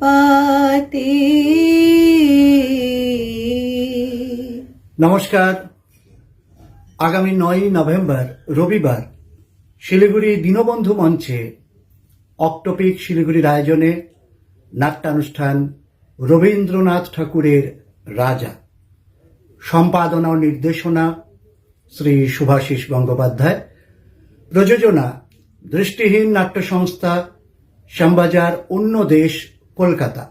পাতে নমস্কার। আগামী নয়ই নভেম্বর, রবিবার, শিলিগুড়ি দীনবন্ধু মঞ্চে অক্টোপিক শিলিগুড়ির আয়োজনে নাট্যানুষ্ঠান রবীন্দ্রনাথ ঠাকুরের রাজা। সম্পাদনা ও নির্দেশনা শ্রী সুভাষিস গঙ্গোপাধ্যায়। প্রযোজনা দৃষ্টিহীন নাট্য সংস্থা শ্যামবাজার অন্য দেশ কলকাতা।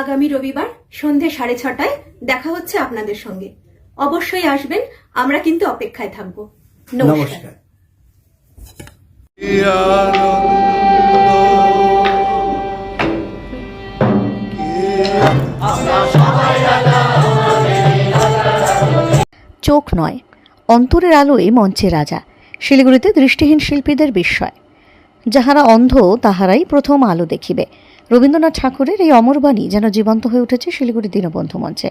আগামী রবিবার সন্ধে সাড়ে ছটায় দেখা হচ্ছে আপনাদের সঙ্গে। অবশ্যই আসবেন আমরা কিন্তু অপেক্ষায় থাকব। নমস্কার। চোখ নয় অন্তরের আলোয় মঞ্চে রাজা শিলিগুড়িতে দৃষ্টিহীন শিল্পীদের বিস্ময়। যাহারা অন্ধ তাহারাই প্রথম আলো দেখিবে। রবীন্দ্রনাথ ঠাকুরের এই অমরবাণী যেন জীবন্ত হয়ে উঠেছে শিলিগুড়ি দীনবন্ধু মঞ্চে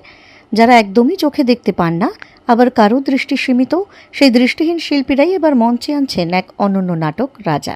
যারা একদমই চোখে দেখতে পান না, আবার কারও দৃষ্টি সীমিত, সেই দৃষ্টিহীন শিল্পীরাই এবার মঞ্চে আনছেন এক অনন্য নাটক, রাজা।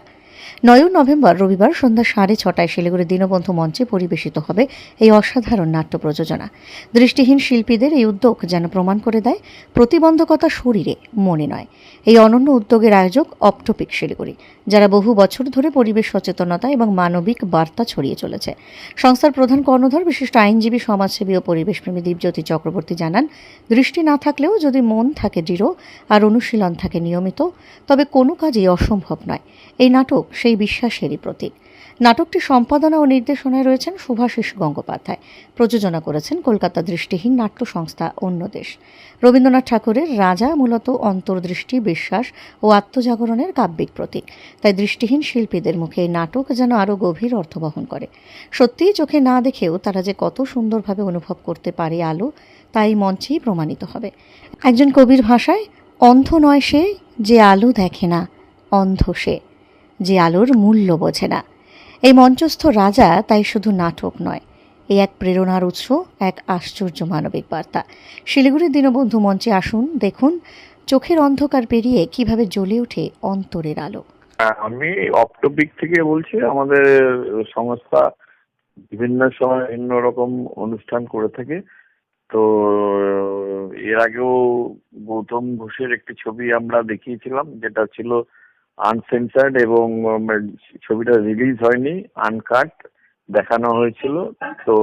নয় নভেম্বর রবিবার সন্ধ্যা সাড়ে ছটায় শিলিগুড়ি দীনবন্ধু মঞ্চে পরিবেশিত হবে এই অসাধারণ নাট্য প্রযোজনা। দৃষ্টিহীন শিল্পীদের এই উদ্যোগ যেন প্রমাণ করে দেয়, প্রতিবন্ধকতা শরীরে, মনে নয়। এই অনন্য উদ্যোগের আয়োজক অপটোপিক শিলিগুড়ি, যারা বহু বছর ধরে পরিবেশ সচেতনতা এবং মানবিক বার্তা ছড়িয়ে চলেছে। সংস্থার প্রধান কর্ণধার, বিশিষ্ট আইনজীবী, সমাজসেবী ও পরিবেশপ্রেমী দীপজ্যোতি চক্রবর্তী জানান, দৃষ্টি না থাকলেও যদি মন থাকে দৃঢ় আর অনুশীলন থাকে নিয়মিত, তবে কোনো কাজই অসম্ভব নয়। এই নাটক সেই বিশ্বাসেরই প্রতীক। নাটকটি সম্পাদনা ও নির্দেশনায় রয়েছেন শুভাশিস গঙ্গোপাধ্যায়। প্রযোজনা করেছেন কলকাতা দৃষ্টিহীন নাট্য সংস্থা অন্য দেশ। রবীন্দ্রনাথ ঠাকুরের রাজা মূলত অন্তর্দৃষ্টি, বিশ্বাস ও আত্মজাগরণের কাব্যিক প্রতীক। তাই দৃষ্টিহীন শিল্পীদের মুখে এই নাটক যেন আরও গভীর অর্থ বহন করে। সত্যিই চোখে না দেখেও তারা যে কত সুন্দরভাবে অনুভব করতে পারে আলো, তাই মঞ্চেই প্রমাণিত হবে। একজন কবির ভাষায়, অন্ধ নয় সে যে আলো দেখে না, অন্ধ সে। যে আলোর মূল্য বোঝে না। এই মঞ্চস্থ রাজা তাই শুধু নাটক নয় এই এক প্রেরণার উৎস এক আশ্চর্য মানবিক বার্তা। শিলিগুড়ির দীনবন্ধু মঞ্চে আসুন দেখুন চোখের অন্ধকার পেরিয়ে কীভাবে জ্বলে ওঠে অন্তরের আলো। হ্যাঁ, আমি অপটোপিক থেকে বলছি আমাদের সংস্থা বিভিন্ন সময় বিভিন্ন রকম অনুষ্ঠান করে থাকে। তো এর আগেও গৌতম ঘোষের একটি ছবি আমরা দেখিয়েছিলাম যেটা ছিল আনসেন্সার্ড এবং ছবিটা রিলিজ হয়নি আনকাট দেখানো হয়েছিল। তো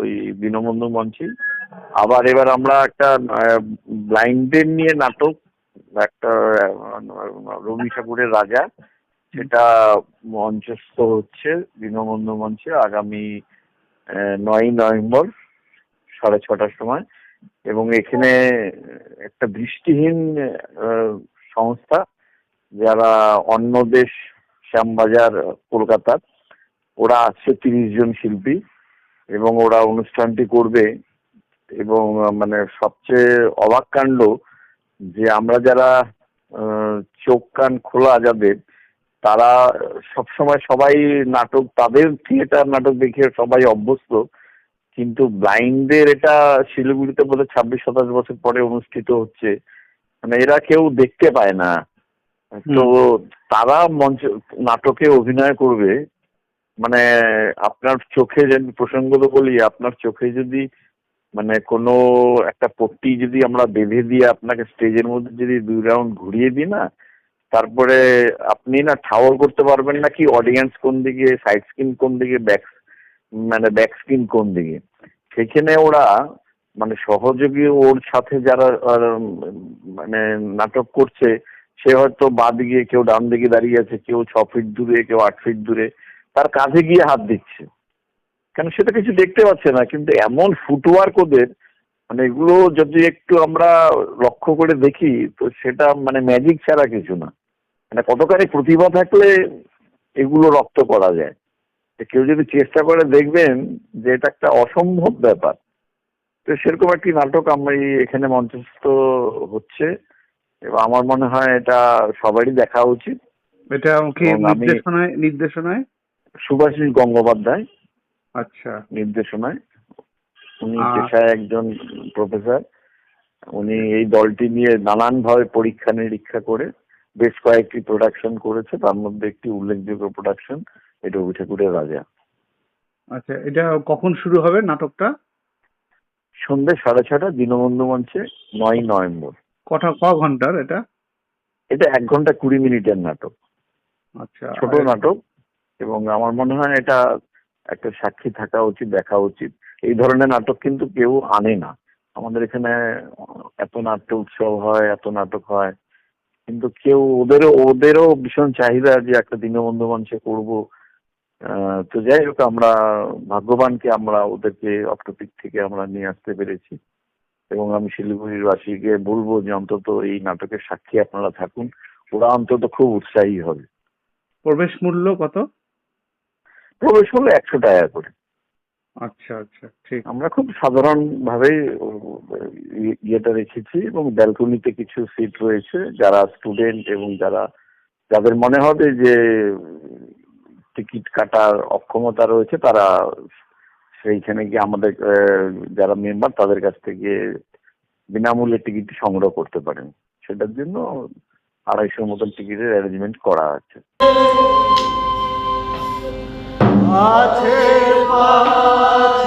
ওই দীনবন্ধু মঞ্চে। আবার এবার আমরা একটা ব্লাইন্ডের নিয়ে নাটক একটা রবি ঠাকুরের রাজা সেটা মঞ্চস্থ হচ্ছে দীনবন্ধু মঞ্চে আগামী নয়ই নভেম্বর সাড়ে ছটার সময়। এবং এখানে একটা দৃষ্টিহীন সংস্থা যারা অন্য দেশ শ্যামবাজার কলকাতার ওরা আছে তিরিশ জন শিল্পী এবং ওরা অনুষ্ঠানটি করবে এবং মানে সবচেয়ে অবাক কাণ্ড যে আমরা যারা চোখ কান খোলা যাদের, তারা সবসময় সবাই নাটক, তাদের থিয়েটার নাটক দেখে সবাই অভ্যস্ত। কিন্তু ব্লাইন্ডদের এটা শিলিগুড়িতে হয় ছাব্বিশ সাতাশ বছর পরে অনুষ্ঠিত হচ্ছে। মানে এরা কেউ দেখতে পায় না। তো তারা মঞ্চ নাটকে অভিনয় করবে মানে আপনার চোখে যদি প্রসঙ্গত বলি আপনার চোখে যদি মানে কোনো একটা পট্টি যদি আমরা বেঁধে দিয়ে আপনাকে স্টেজের মধ্যে যদি দুই রাউন্ড ঘুরিয়ে দিই না তারপরে আপনি না ঠাওর করতে পারবেন না কি অডিয়েন্স কোন দিকে সাইড স্ক্রিন কোন দিকে ব্যাক মানে ব্যাক স্ক্রিন কোন দিকে। সেখানে ওরা মানে সহযোগী ওর সাথে যারা মানে নাটক করছে সে হয়তো বাঁ দিকে, কেউ ডান দিকে দাঁড়িয়ে আছে, কেউ ছ ফিট দূরে, কেউ আট ফিট দূরে, তার কাঁধে গিয়ে হাত দিচ্ছে। কেন সেটা কিছু দেখতে পাচ্ছে না, কিন্তু এমন ফুটওয়ার্ক ওদের মানে এগুলো যদি একটু আমরা লক্ষ্য করে দেখি, তো সেটা মানে ম্যাজিক ছাড়া কিছু না। মানে কতখানি প্রতিভা থাকলে এগুলো রক্ত করা যায়। কেউ যদি চেষ্টা করে দেখবেন যে এটা একটা অসম্ভব ব্যাপার। তো সেরকম একটি নাটক আমি এখানে মঞ্চস্থ হচ্ছে। এবং আমার মনে হয় এটা সবারই দেখা উচিত। এটা কি নির্দেশনায় নির্দেশনায়? সুভাষিস গঙ্গোপাধ্যায়। আচ্ছা। নির্দেশনায়। উনি পেশায় একজন প্রফেসর। উনি এই দলটি নিয়ে নানানভাবে পরীক্ষা নিরীক্ষা করে বেশ কয়েকটি প্রোডাকশন করেছে। তার মধ্যে একটি উল্লেখযোগ্য প্রোডাকশন এটা রবি ঠাকুরের রাজা। আচ্ছা এটা কখন শুরু হবে নাটকটা? সন্ধ্যে সাড়ে ছটা দীনবন্ধু মঞ্চে নয় নভেম্বর। কটা ক ঘণ্টার এটা? এটা এক ঘণ্টা কুড়ি মিনিটের নাটক। আচ্ছা ছোট নাটক এবং আমার মনে হয় এটা একটা সাক্ষী থাকা উচিত দেখা উচিত। এই ধরনের নাটক কিন্তু কেউ আনে না। আমাদের এখানে এত নাট্য উৎসব হয় এত নাটক হয়। কিন্তু কেউ ওদেরও ওদেরও ভীষণ চাহিদা যে একটা দীনবন্ধু মঞ্চে করব। আহ, তো যাই হোক আমরা ভাগ্যবানকে আমরা ওদেরকে অক্টোপিক থেকে আমরা নিয়ে আসতে পেরেছি। এবং আমি শিলিগুড়ির বাসীকে বলব যে অন্তত এই নাটকের সাক্ষী আপনারা থাকুন। ওরা অন্তত খুব উৎসাহী হবে। প্রবেশ মূল্য কত? প্রবেশ হলো একশো টাকা করে। আচ্ছা আচ্ছা ঠিক। আমরা খুব সাধারণ ভাবে ইয়েটা রেখেছি এবং ব্যালকনিতে কিছু সিট রয়েছে। যারা স্টুডেন্ট এবং যারা যাদের মনে হবে যে টিকিট কাটার অক্ষমতা রয়েছে তারা সেইখানে গিয়ে আমাদের যারা মেম্বার তাদের কাছ থেকে বিনামূল্যে টিকিট সংগ্রহ করতে পারেন। সেটার জন্য আড়াইশোর মতন টিকিটের অ্যারেঞ্জমেন্ট করা আছে আছে।